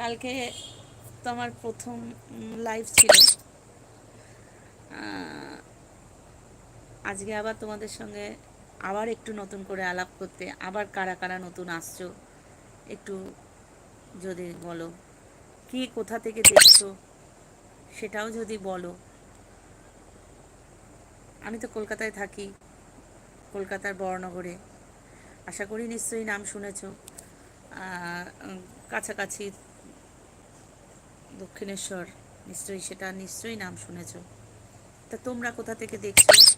কালকে তো আমার প্রথম লাইভ ছিল। আজকে আবার তোমাদের সঙ্গে আবার একটু নতুন করে আলাপ করতে, আবার কারা কারা নতুন আসছো, একটু যদি বলো। কি, কোথা থেকে দেখছ, সেটাও যদি বলো। আমি তো কলকাতায় থাকি, কলকাতার বড়নগরে। আশা করি নিশ্চয়ই নাম শুনেছ। কাছাকাছি দক্ষিণেশ্বর নিশ্চয়ই সেটা নিশ্চয়ই নাম শুনেছ। তা তোমরা কোথা থেকে দেখছ?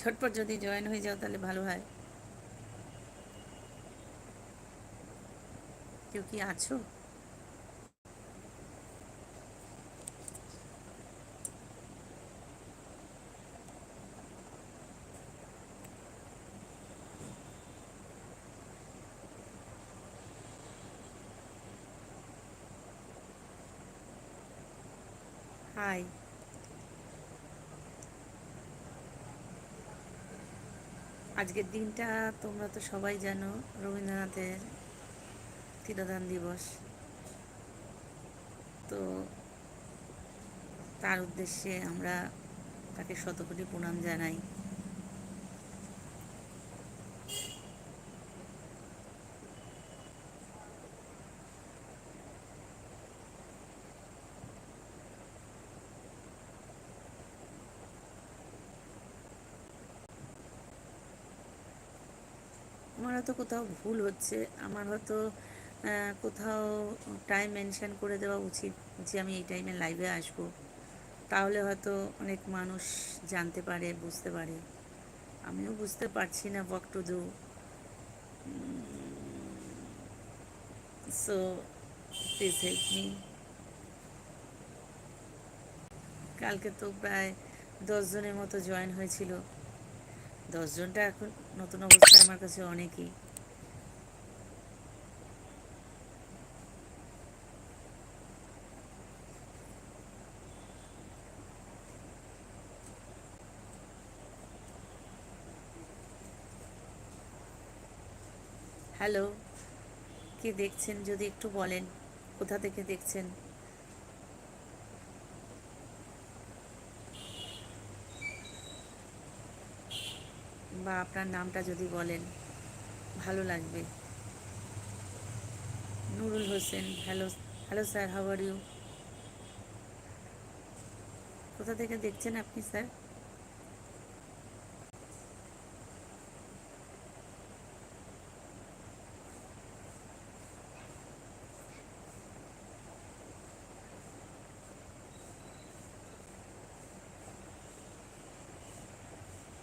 ঝটপট যদি জয়েন হয়ে যাও তাহলে ভালো হয়। কেউ কি আছো হাই আজকের দিনটা তোমরা তো সবাই জানো, রবীন্দ্রনাথের তিরোধান দিবস। তো তার উদ্দেশ্যে আমরা তাকে শতকোটি প্রণাম জানাই। আমার হয়তো কোথাও ভুল হচ্ছে। আমার হয়তো কোথাও টাইম মেনশান করে দেওয়া উচিত যে আমি এই টাইমে লাইভে আসব। তাহলে হয়তো অনেক মানুষ জানতে পারে, বুঝতে পারে। আমিও বুঝতে পারছি না do so please help me কালকে তো প্রায় দশজনের মতো জয়েন হয়েছিল। দশজনটা এখন নতুন অবস্থায় আমার কাছে অনেকই। হ্যালো কে দেখছেন? যদি একটু বলেন কোথা থেকে দেখছেন? বা আপনার নামটা যদি বলেন, ভালো লাগবে। Nurul Hossain, hello hello sir how are you? কোথা থেকে দেখছেন আপনি স্যার?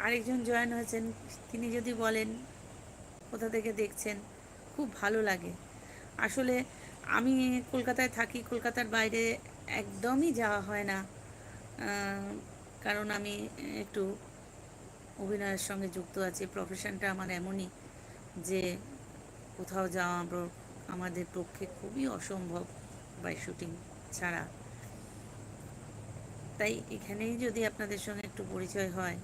আরেকজন জয়েন হয়েছেন, তিনি যদি বলেন, কোথা থেকে দেখছেন, খুব ভালো লাগে। আসলে আমি কলকাতায় থাকি, কলকাতার বাইরে একদমই যাওয়া হয় না। কারণ আমি একটু অভিনয়ের সঙ্গে যুক্ত আছি প্রফেশনটা আমার এমনই যে কোথাও যাওয়া আমাদের পক্ষে খুবই অসম্ভব বাই শুটিং ছাড়া। তাই এখানেই যদি আপনাদের সঙ্গে একটু পরিচয় হয়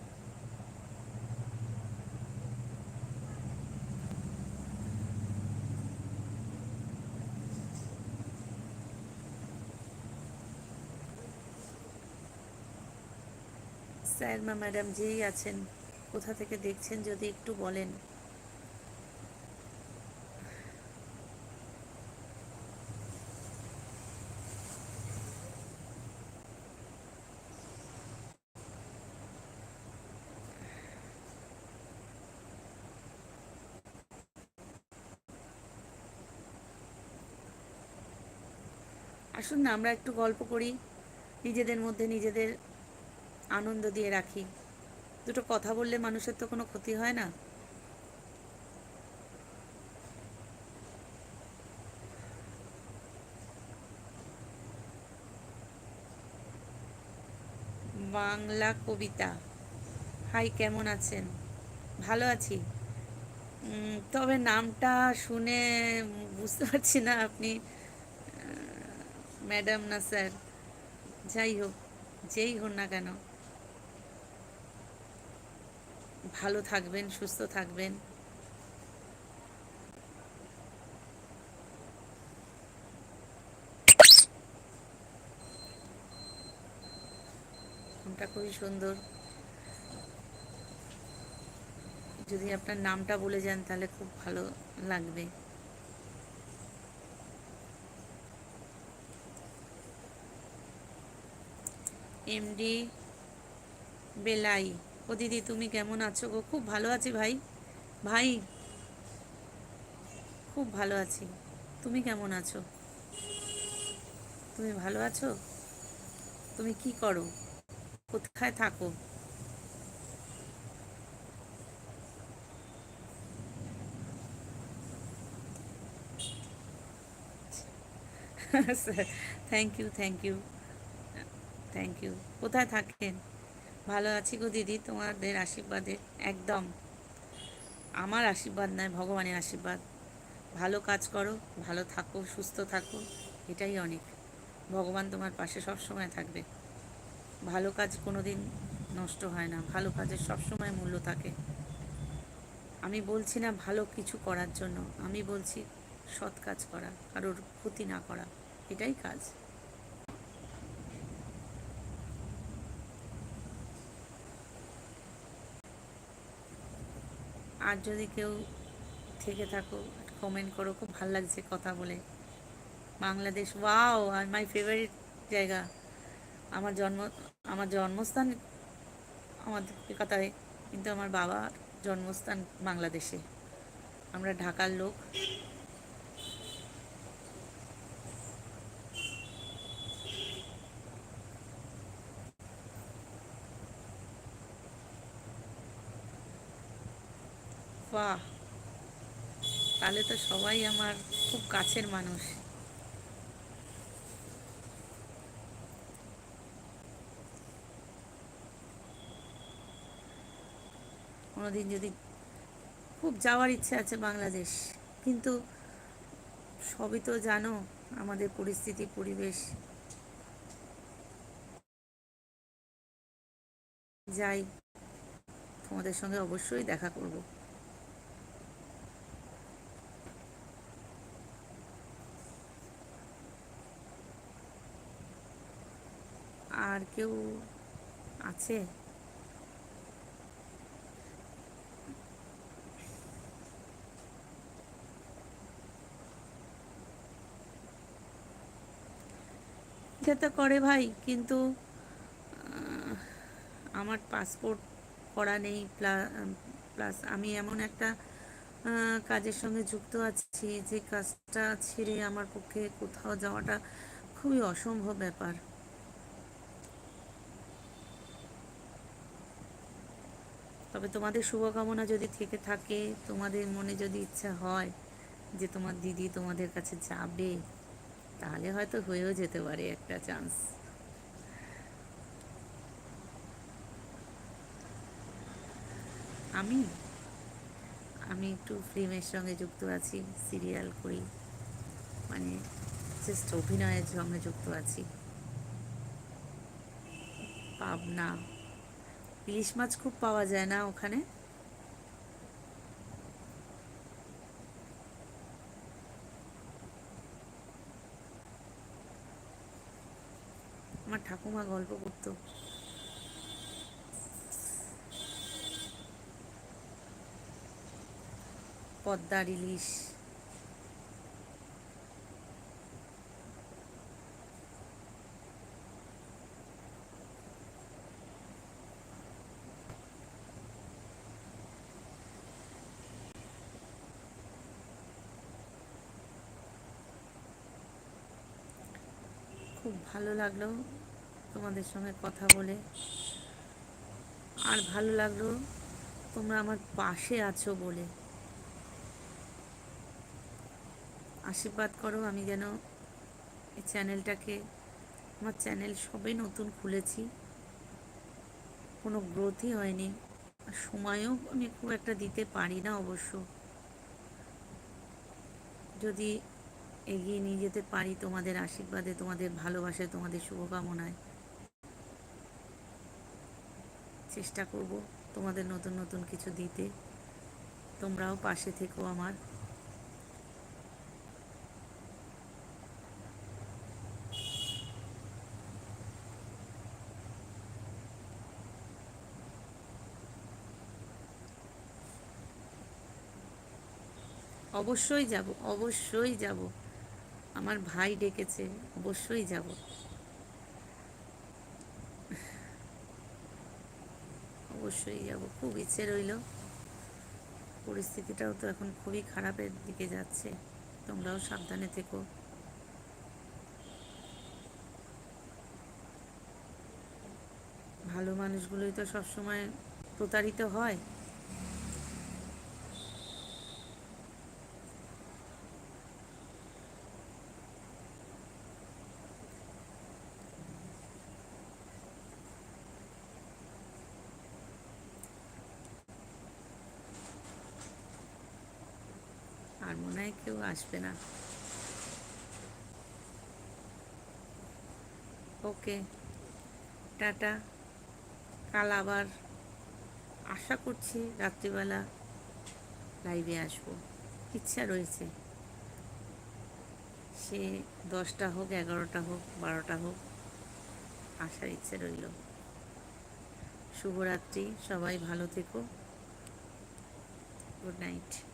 স্যার ম্যাডাম যেই আছেন, কোথা থেকে দেখছেন যদি একটু বলেন? আসুন না, আমরা একটু গল্প করি। নিজেদের মধ্যে নিজেদের আনন্দ দিয়ে রাখি। দুটো কথা বললে মানুষের তো কোনো ক্ষতি হয় না। বাংলা কবিতা। হাই, কেমন আছেন? ভালো আছি। তবে নামটা শুনে বুঝতে পারছি না আপনি ম্যাডাম না স্যার। যাই হোক, যেই হন না কেন। ভালো থাকবেন, সুস্থ থাকবেন। খুবই সুন্দর। যদি আপনার নামটা বলে যান তাহলে খুব ভালো লাগবে। এমডি বেলাই। ও দিদি, তুমি কেমন আছো গো? খুব ভালো আছি ভাই। ভাই, খুব ভালো আছি। তুমি কেমন আছো? তুমি ভালো আছো? তুমি কি করো? কোথায় থাকো? Thank you thank you thank you কোথায় থাকেন? ভালো আছি গো দিদি, তোমাদের আশীর্বাদে, একদম। আমার আশীর্বাদ নয়, ভগবানের আশীর্বাদ। ভালো কাজ করো, ভালো থাকো, সুস্থ থাকো, এটাই অনেক। ভগবান তোমার পাশে সব সময় থাকবে। ভালো কাজ কোনো দিন নষ্ট হয় না, ভালো কাজের সব সময় মূল্য থাকে। আমি বলছি না ভালো কিছু করার জন্য, আমি বলছি সৎ কাজ করা, কারোর ক্ষতি না করা, এটাই কাজ। আর যদি কেউ থেকে থাকো কমেন্ট করো, খুব ভালো লাগছে কথা বলে। বাংলাদেশ ওয়াও আর মাই ফেভারিট জায়গা। আমার জন্ম, আমার জন্মস্থান আমাদের কলকাতায়, কিন্তু আমার বাবার জন্মস্থান বাংলাদেশে। আমরা ঢাকার লোক। বাহ। তাহলে তো সবাই আমার খুব কাছের মানুষ। কোনোদিন যদি খুব যাওয়ার ইচ্ছে আছে বাংলাদেশ, কিন্তু সবই তো জানো আমাদের পরিস্থিতি, পরিবেশ। যাই, তোমাদের সঙ্গে অবশ্যই দেখা করব। আর কেউ আছে? ইচ্ছা করে ভাই, কিন্তু আমার পাসপোর্ট করা নেই প্লাস আমি এমন একটা কাজের সঙ্গে যুক্ত আছি যে কাজটা ছেড়ে আমার পক্ষে কোথাও যাওয়াটা খুবই অসম্ভব ব্যাপার। তবে তোমাদের শুভকামনা যদি থেকে থাকে, তোমাদের মনে যদি ইচ্ছা হয় যে তোমার দিদি তোমাদের কাছে যাবে, তাহলে হয়তো হয়েও যেতে পারে একটা চান্স আমি আমি একটু ফিল্মের সঙ্গে যুক্ত আছি সিরিয়াল করি মানে জাস্ট অভিনয়ের সঙ্গে যুক্ত আছি। পাবনা ইলিশ মাছ খুব পাওয়া যায় না ওখানে? আমার ঠাকুমা গল্প করতো। পদ্মার ইলিশ। খুব ভালো লাগল তোমাদের সঙ্গে কথা বলে। আর ভালো লাগল তোমরা আমার পাশে আছো বলে। আশীর্বাদ করো আমি যেন এই চ্যানেলটাকে, আমার চ্যানেল সবে নতুন খুলেছি। কোনো গ্রোথই হয়নি, আর সময়ও আমি খুব একটা দিতে পারি না অবশ্য। যদি এগিয়ে নিয়ে যেতে পারি তোমাদের আশীর্বাদে, তোমাদের ভালোবাসায়, তোমাদের শুভকামনায়। চেষ্টা করব তোমাদের নতুন নতুন কিছু দিতে। তোমরাও পাশে থেকো আমার। অবশ্যই যাব অবশ্যই যাব। আমার ভাই ডেকেছে, অবশ্যই যাব। অবশ্যই যাব, খুব ইচ্ছে রইল। পরিস্থিতিটাও তো এখন খুবই খারাপের দিকে যাচ্ছে, তোমরাও সাবধানে থেকো। ভালো মানুষগুলোই তো সবসময় প্রতারিত হয় আর মনে হয় কেউ আসবে না। Okay, tata. কাল আবার আশা করছি রাত্রিবেলা লাইভে আসব। ইচ্ছা রয়েছে। সে দশটা হোক, এগারোটা হোক, বারোটা হোক, আসার ইচ্ছে রইল। শুভরাত্রি, সবাই ভালো থেকো। Good night.